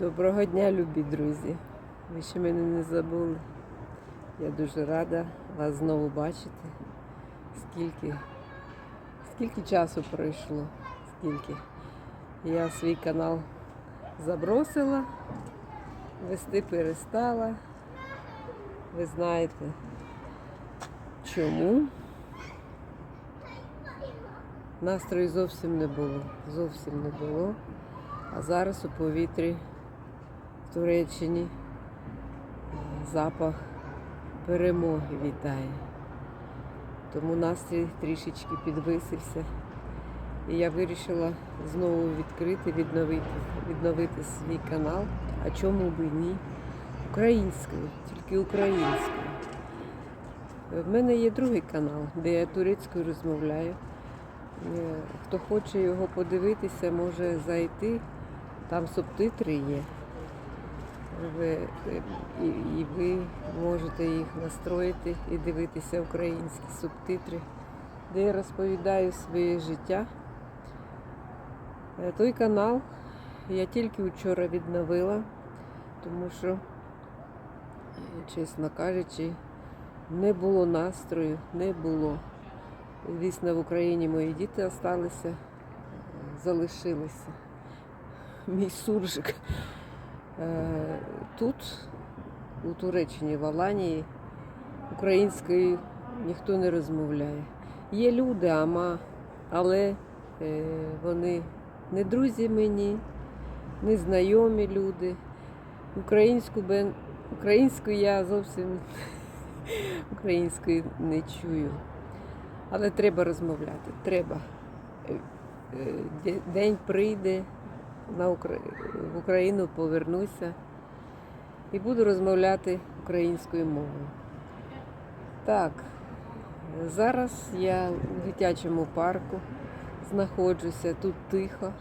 Доброго дня, любі друзі. Ви ще мене не забули. Я дуже рада вас знову бачити. Скільки, скільки часу пройшло, скільки. Я свій канал забросила, вести перестала. Ви знаєте чому? Настрою зовсім не було. Зовсім не було. А зараз у повітрі Туреччині запах перемоги вітає. Тому настрій трішечки підвисився. І я вирішила знову відкрити, відновити, відновити свій канал. А чому би ні? Українською, тільки українською. В мене є другий канал, де я турецькою розмовляю. Е, Хто хоче його подивитися, може зайти. Там субтитри є. Ви, і, і ви можете їх настроїти і дивитися українські субтитри, де я розповідаю своє життя. Е, Той канал я тільки вчора відновила, тому що, чесно кажучи, не було настрою, не було. Звісно, в Україні мої діти залишилися, залишилися. Мій суржик. Е, Тут, у Туреччині, в Аланії, українською ніхто не розмовляє. Є люди, ама, але е, вони не друзі мені, не знайомі люди. Українську, бен- українську я зовсім української не чую. Але треба розмовляти. Треба. Е, де- День прийде. В Україну повернуся і буду розмовляти українською мовою. Так, зараз я в дитячому парку знаходжуся, тут тихо.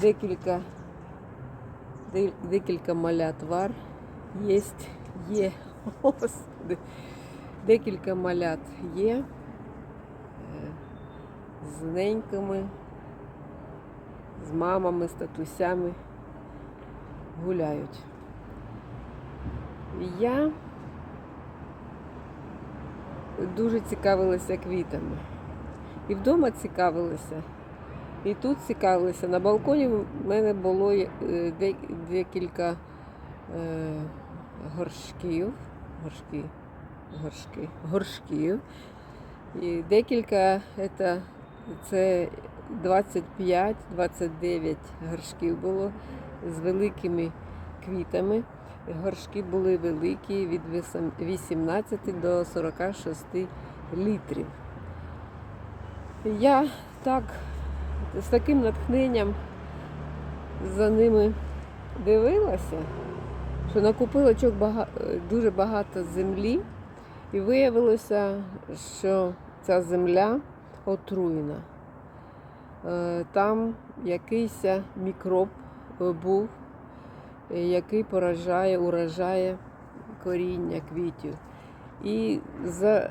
Декілька, декілька малят вар є, є. Господи. Декілька малят є е, з неньками, з мамами, з татусями гуляють. Я дуже цікавилася квітами. І вдома цікавилася, і тут цікавилася. На балконі в мене було е, декілька е, горшків, горшки, горшки, горшків. І декілька це, це 25-29 горшків було з великими квітами. Горшки були великі від 18 до 46 літрів. Я так з таким натхненням за ними дивилася, що накупила дуже багато землі, і виявилося, що ця земля отруєна. Е, Там якийсь мікроб е, був, е, який поражає, уражає коріння квітів. І за,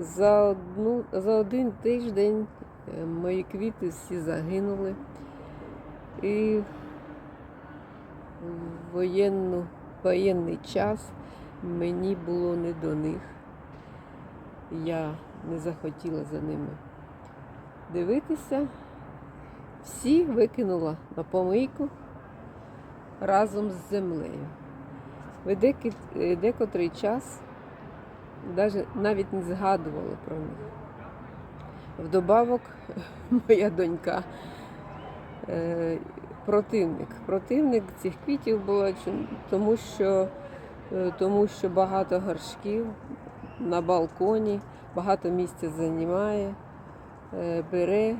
за, одну, за один тиждень мої квіти всі загинули. І в воєнну, воєнний час мені було не до них. Я не захотіла за ними дивитися. Всі викинула на помийку разом з землею. Декотрий час навіть не згадували про них. Вдобавок, моя донька е, противник. Противник цих квітів була тому, що, е, тому що багато горшків на балконі, багато місця займає, е, бере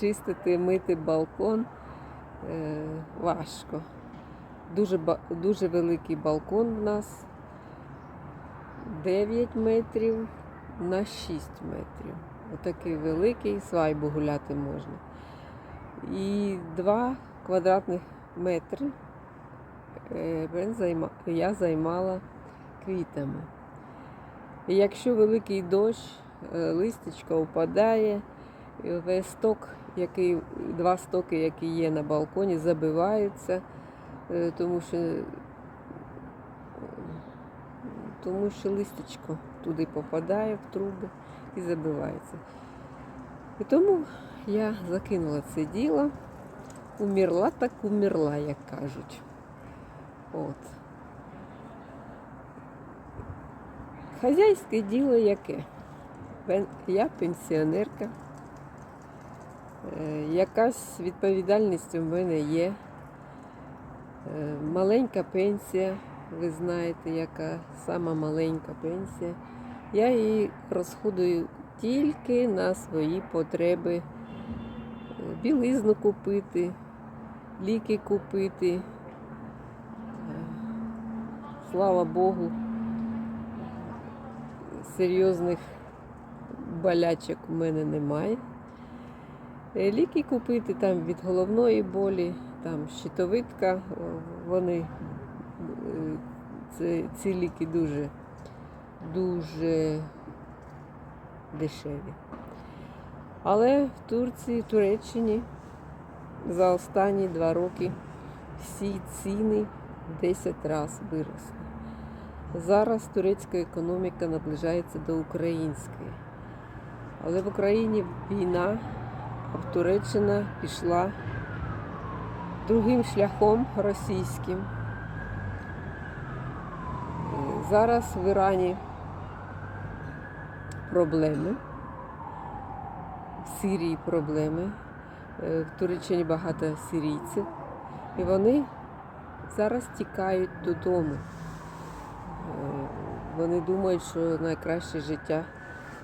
чистити, мити балкон е, важко. Дуже, дуже великий балкон в нас 9 метрів на 6 метрів. Отакий великий, свайбу гуляти можна. І 2 квадратних метри е, я займала квітами. І якщо великий дощ, е, листячко впадає, весь сток який, два стоки, які є на балконі, забиваються, е, тому що, тому що листячко туди попадає в труби і забивається. І тому я закинула це діло. Умерла так умерла, як кажуть. От. Хазяйське діло яке? Я пенсіонерка. Е, Якась відповідальність у мене є. Е, Маленька пенсія, ви знаєте, яка сама маленька пенсія. Я її розходую тільки на свої потреби. Е, Білизну купити, ліки купити. Слава Богу, серйозних болячок у мене немає. Е, Ліки купити там від головної болі, там щитовидка, вони е, це, ці ліки дуже, дуже дешеві. Але в Турції, Туреччині за останні два роки всі ціни 10 разів виросли. Зараз турецька економіка наближається до української. Але в Україні війна, в Туреччина пішла другим шляхом російським. Е, Зараз в Ірані проблеми, в Сирії проблеми, Е, в Туреччині багато сирійців. І вони зараз тікають додому. Е, Вони думають, що найкраще життя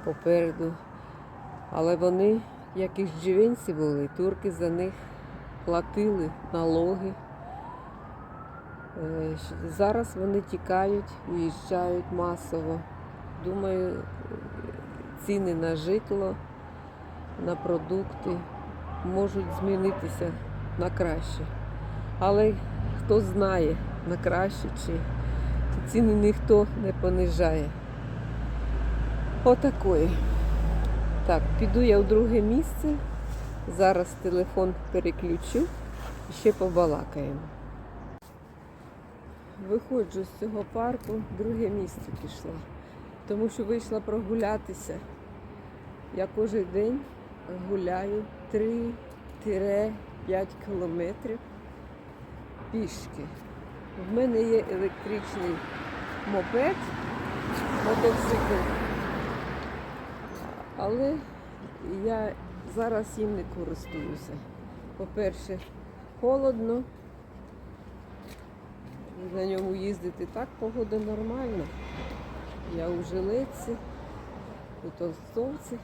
попереду. Але вони, як і були, турки за них платили налоги. Е, Зараз вони тікають, уїжджають масово. Думаю, ціни на житло, на продукти можуть змінитися на краще. Але хто знає на краще чи ціни ніхто не понижає. Отакої. Так, піду я в друге місце. Зараз телефон переключу і ще побалакаємо. Виходжу з цього парку, друге місце пішла, тому що вийшла прогулятися. Я кожен день гуляю 3-5 кілометрів пішки. В мене є електричний мопед, мотоцикл. Але я зараз їм не користуюся. По-перше, холодно. На ньому їздити так погода нормальна. Я у жилетці, у толстовці.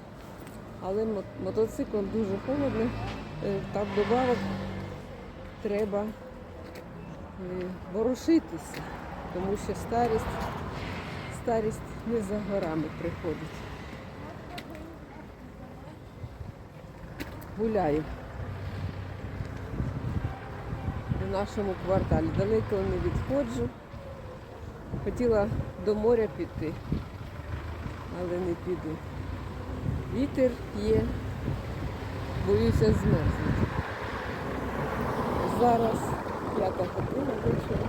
Але мотоциклом дуже холодно. Е, Так добавок треба е, ворушитися, тому що старість, старість не за горами приходить. Гуляю у нашому кварталі. Далеко не відходжу. Хотіла до моря піти, але не піду. Вітер є, боюся змерзнути. Зараз п'ята година вечора.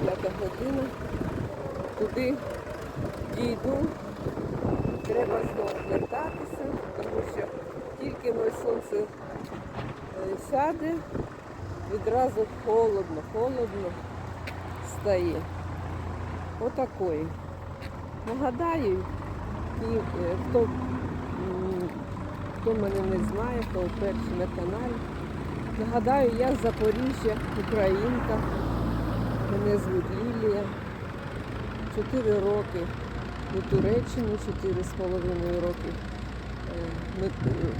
П'ята година. Туди дійду. Треба знову вертатися, тому що тільки моє сонце е, сяде, відразу холодно, холодно стає. Отакої. Нагадаю, ті, е, хто, хто мене не знає, хто вперше на каналі. Нагадаю, я з Запоріжжя, українка. Мене звуть Лілія. Чотири роки у Туреччині, чотири з половиною роки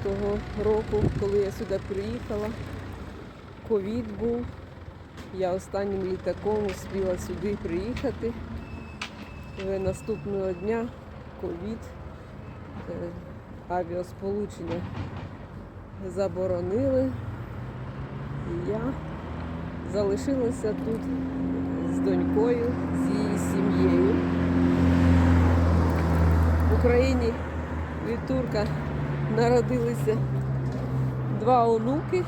того року, коли я сюди приїхала. Ковід був. Я останнім літаком успіла сюди приїхати. Але наступного дня ковід, е, авіасполучення заборонили. І я залишилася тут з донькою, з її сім'єю. В Україні від народилися два онуки,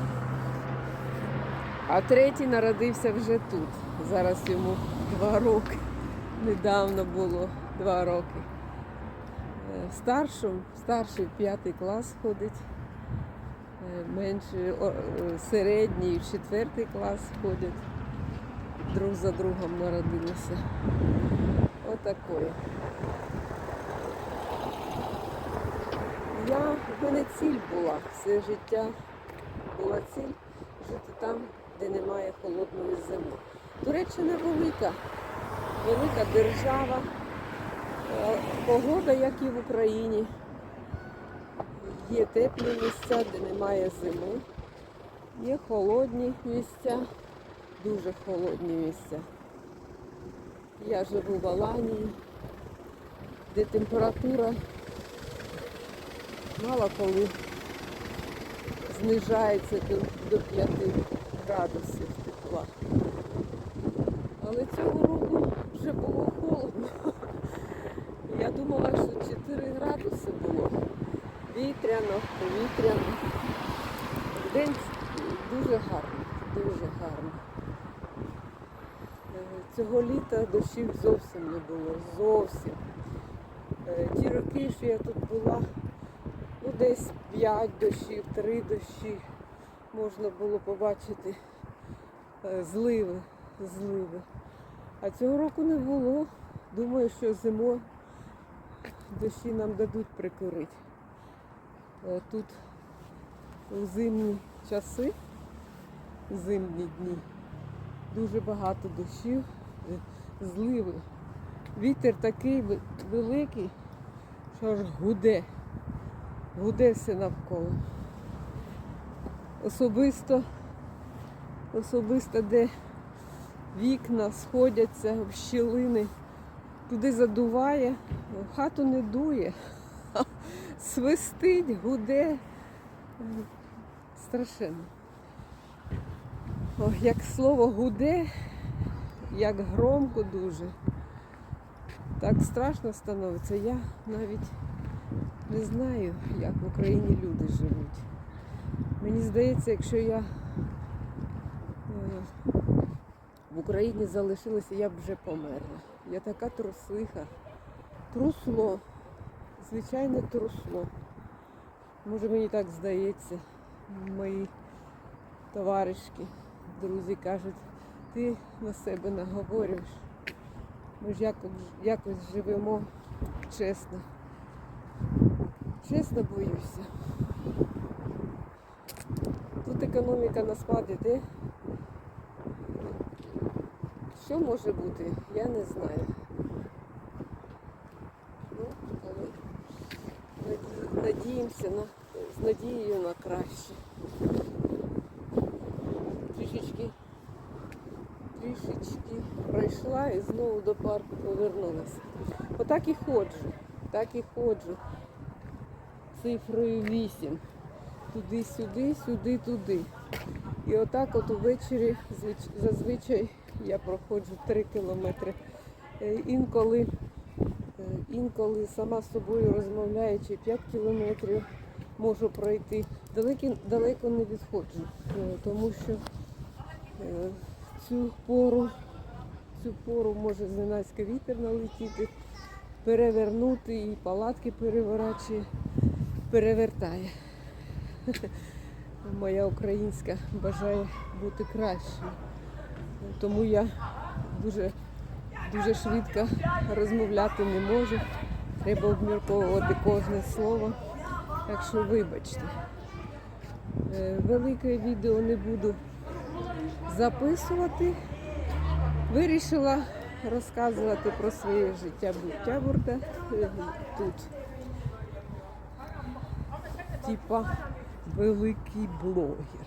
а третій народився вже тут. Зараз йому два роки. Недавно було два роки. Е, Старшому, старший п'ятий клас ходить, е, менший е, середній четвертий клас ходять. Друг за другом народилися. Отакої. Я, в мене ціль була все життя. Була ціль жити там, де немає холодної зими. Туреччина велика, велика держава, Е, погода, як і в Україні. Є теплі місця, де немає зими. Є холодні місця, дуже холодні місця. Я живу в Аланії, де температура мало коли знижається до, до 5 градусів тепла. Але цього року вже було холодно. Я думала, що 4 градуси було. Вітряно, повітряно. День дуже гарно, дуже гарно. Е, Цього літа дощів зовсім не було. Зовсім. Е, Ті роки, що я тут була, десь 5 дощів, 3 дощі можна було побачити е, зливи, зливи. А цього року не було. Думаю, що зимою дощі нам дадуть прикурити. Е, Тут у зимні часи, зимні дні, дуже багато дощів, е, зливи. Вітер такий великий, що аж гуде, гуде все навколо. Особисто, особисто, де вікна сходяться в щілини, туди задуває, в хату не дує, свистить, гуде. Страшенно. Ох, як слово гуде, як громко дуже. Так страшно становиться. Я навіть не знаю, як в Україні люди живуть. Мені здається, якщо я е, в Україні залишилася, я б вже померла. Я така трусиха. Трусло. Звичайне трусло. Може мені так здається. Мої товаришки, друзі кажуть, ти на себе наговорюєш. Ми ж якось, якось живемо чесно. Чесно боюся. Тут економіка на спад іде. Що може бути, я не знаю. Ну, надіємося на, з надією на краще. Трішечки, трішечки пройшла і знову до парку повернулася. Отак і ходжу, так і ходжу. Цифрою 8. Туди-сюди, сюди-туди. І отак от увечері зазвичай я проходжу 3 кілометри. Е, Інколи, е, інколи сама з собою розмовляючи 5 кілометрів можу пройти. Далеко, далеко не відходжу, е, тому що цю пору, цю пору може зненацька вітер налетіти, перевернути і палатки переворачує, перевертає. Моя українська бажає бути кращою. Тому я дуже, дуже швидко розмовляти не можу. Треба обмірковувати кожне слово. Так що вибачте. Е, Велике відео не буду записувати. Вирішила розказувати про своє життя буття е, тут. Типа великий блогер.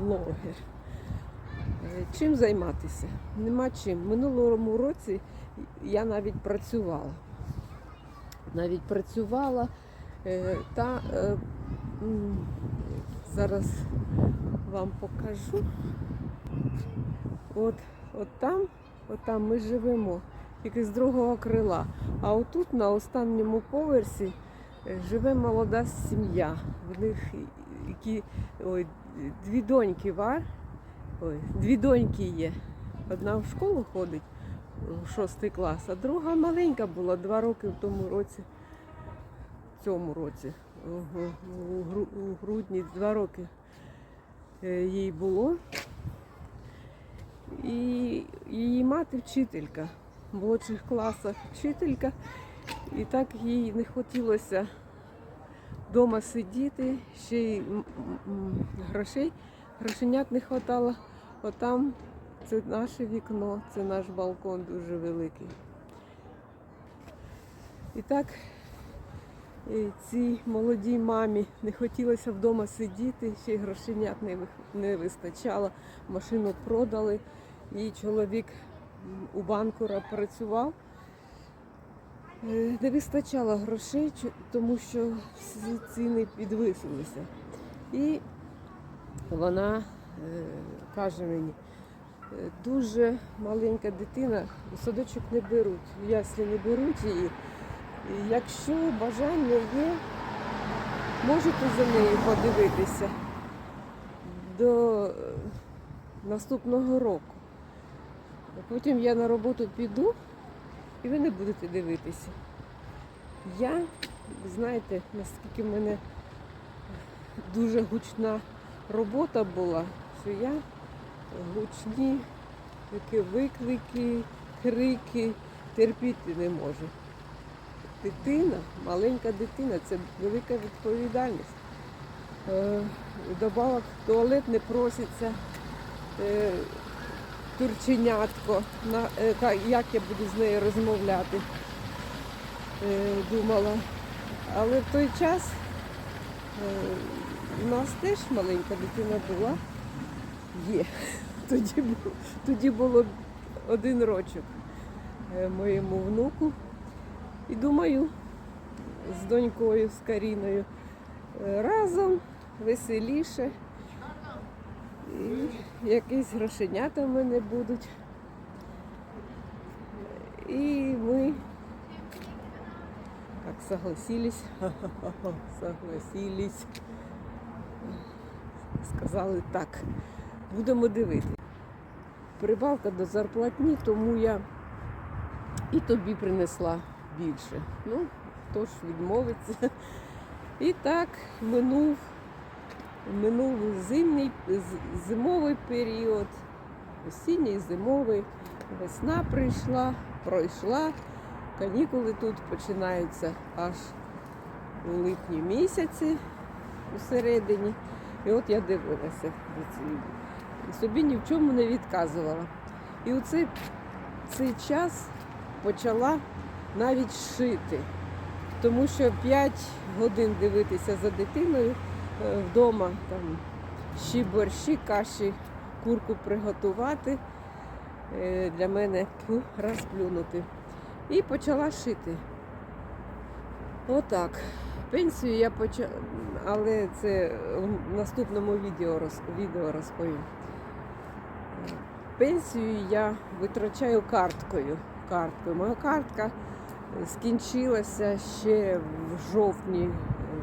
Блогер. Е, Чим займатися? Нема чим. Минулому році я навіть працювала. Навіть працювала е, та е, зараз вам покажу. От, от там, от там ми живемо, тільки з другого крила. А отут на останньому поверсі живе молода сім'я. В них і- і ой, дві доньки вар. Ой, дві доньки є. Одна в школу ходить в шостий клас, а друга маленька була два роки в тому році. В цьому році. У грудні два роки е, їй було. І її мати вчителька в молодших класах вчителька. І так їй не хотілося вдома сидіти, ще й грошей, грошенят не вистачало. Отам це наше вікно, це наш балкон дуже великий. І так цій молодій мамі не хотілося вдома сидіти, ще й грошенят не, вистачало. Машину продали, її чоловік у банку працював. Е, Не вистачало грошей, тому що всі ціни підвисилися. І вона е, каже мені, е, дуже маленька дитина, садочок не беруть, в яслі не беруть її. Якщо бажання є, можете за нею подивитися до наступного року. Потім я на роботу піду і ви не будете дивитися. Я, знаєте, наскільки в мене дуже гучна робота була, що я гучні такі виклики, крики терпіти не можу. Дитина, маленька дитина це велика відповідальність. Е, Добавок туалет не проситься. Турченятко, е, як я буду з нею розмовляти, е, думала. Але в той час е, у нас теж маленька дитина була. Є. Тоді, тоді було один рочок моєму внуку. І думаю, з донькою, з Каріною разом веселіше. Якісь грошенята в мене будуть. І ми як согласились, согласились. Сказали так, будемо дивитися. Прибавка до зарплатні, тому я і тобі принесла більше. Ну, хто ж відмовиться. І так минув минув зимній, з- зимовий період, осінній, зимовий, весна прийшла, пройшла. Канікули тут починаються аж у липні місяці у середині. І от я дивилася до цієї. І собі ні в чому не відказувала. І у цей, цей час почала навіть шити. Тому що 5 годин дивитися за дитиною вдома, там щі борщі, каші, курку приготувати. е, Для мене розплюнути. І почала шити. Отак. Пенсію я почала, але це в наступному відео, роз... відео розповім. Пенсію я витрачаю карткою. карткою. Моя картка скінчилася ще в жовтні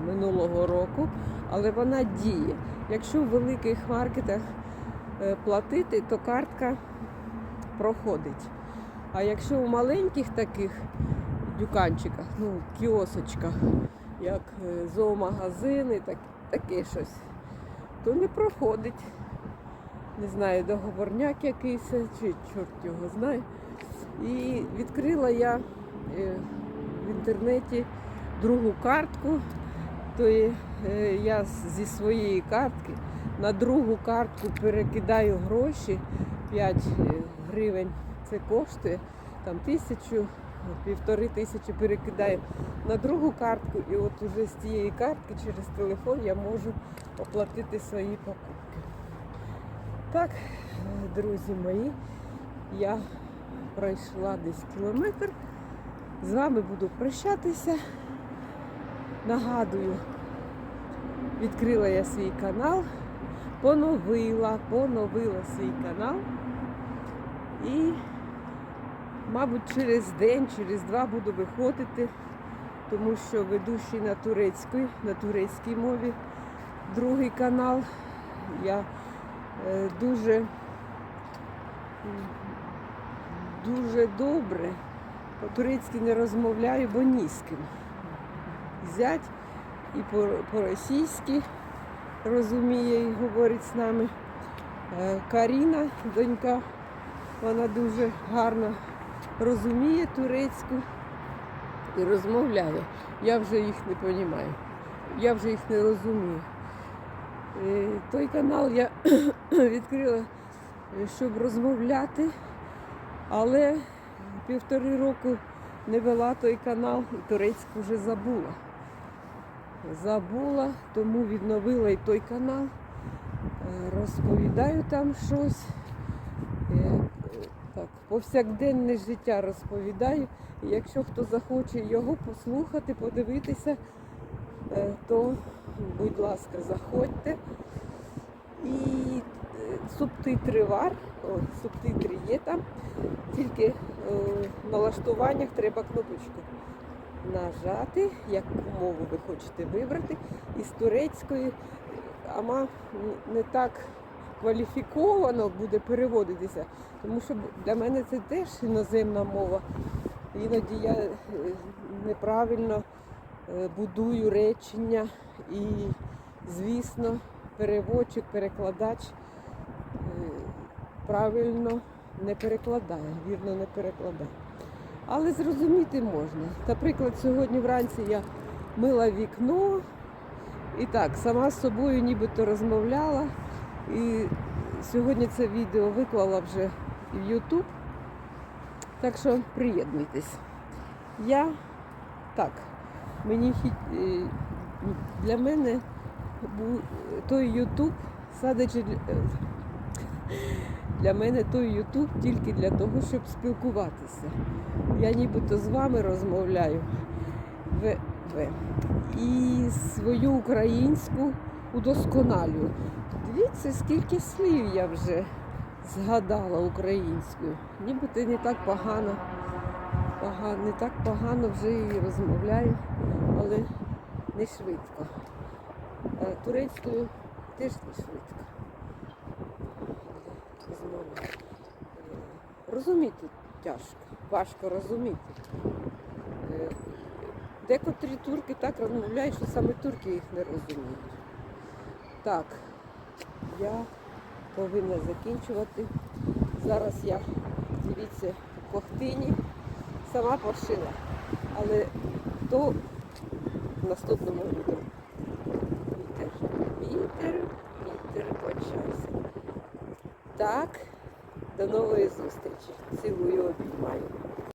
минулого року, але вона діє. Якщо в великих маркетах е, платити, то картка проходить. А якщо у маленьких таких дюканчиках, ну, кіосочках, як е, зоомагазини, так, таке щось, то не проходить. Не знаю, договорняк якийсь, чи чорт його знає. І відкрила я е, в інтернеті другу картку, то е, я зі своєї картки на другу картку перекидаю гроші 5 гривень. Це коштує там тисячу, півтори тисячі перекидаю на другу картку, і от уже з цієї картки через телефон я можу оплатити свої покупки. Так, е, друзі мої, я пройшла десь кілометр. З вами буду прощатися. Нагадую, відкрила я свій канал, поновила, поновила свій канал. І, мабуть, через день, через два буду виходити, тому що веду ще на турецькій, на турецькій мові другий канал. Я е, дуже, дуже добре по-турецьки не розмовляю, бо ні з ким. Зять і по- по-російськи розуміє і говорить з нами. Е, Каріна, донька, вона дуже гарно розуміє турецьку і розмовляє. Я вже їх не розумію. Я вже їх не розумію. Е, Той канал я відкрила, е, щоб розмовляти, але півтори року не вела той канал і турецьку вже забула. Забула, тому відновила і той канал. Е, Розповідаю там щось. Е, Так, повсякденне життя розповідаю. Якщо хто захоче його послухати, подивитися, е, то, будь ласка, заходьте. І субтитри вар, о, субтитри є там, тільки в налаштуваннях треба кнопочку нажати, яку мову ви хочете вибрати. Із турецької, ама не так кваліфіковано буде переводитися, тому що для мене це теж іноземна мова. Іноді я е, неправильно е, будую речення і, звісно, переводчик, перекладач е, правильно не перекладає, вірно не перекладає. Але зрозуміти можна. Наприклад, сьогодні вранці я мила вікно і так, сама з собою нібито розмовляла. І сьогодні це відео виклала вже в YouTube. Так що приєднуйтесь. Я так, мені е, для мене той YouTube садичі для мене той YouTube тільки для того, щоб спілкуватися. Я нібито з вами розмовляю в, в. і свою українську удосконалюю. Дивіться, скільки слів я вже згадала українською. Нібито не так погано, погано, не так погано вже і розмовляю, але не швидко. Турецькою теж не швидко. Розмовляю. Е, Розуміти тяжко, важко розуміти. Е, Декотрі турки так розмовляють, що саме турки їх не розуміють. Так, я повинна закінчувати. Зараз я, дивіться, в кохтині сама пошила. Але то в наступному відео. Вітер, вітер, вітер почався. Так, до нової зустрічі. Цілую, обіймаю.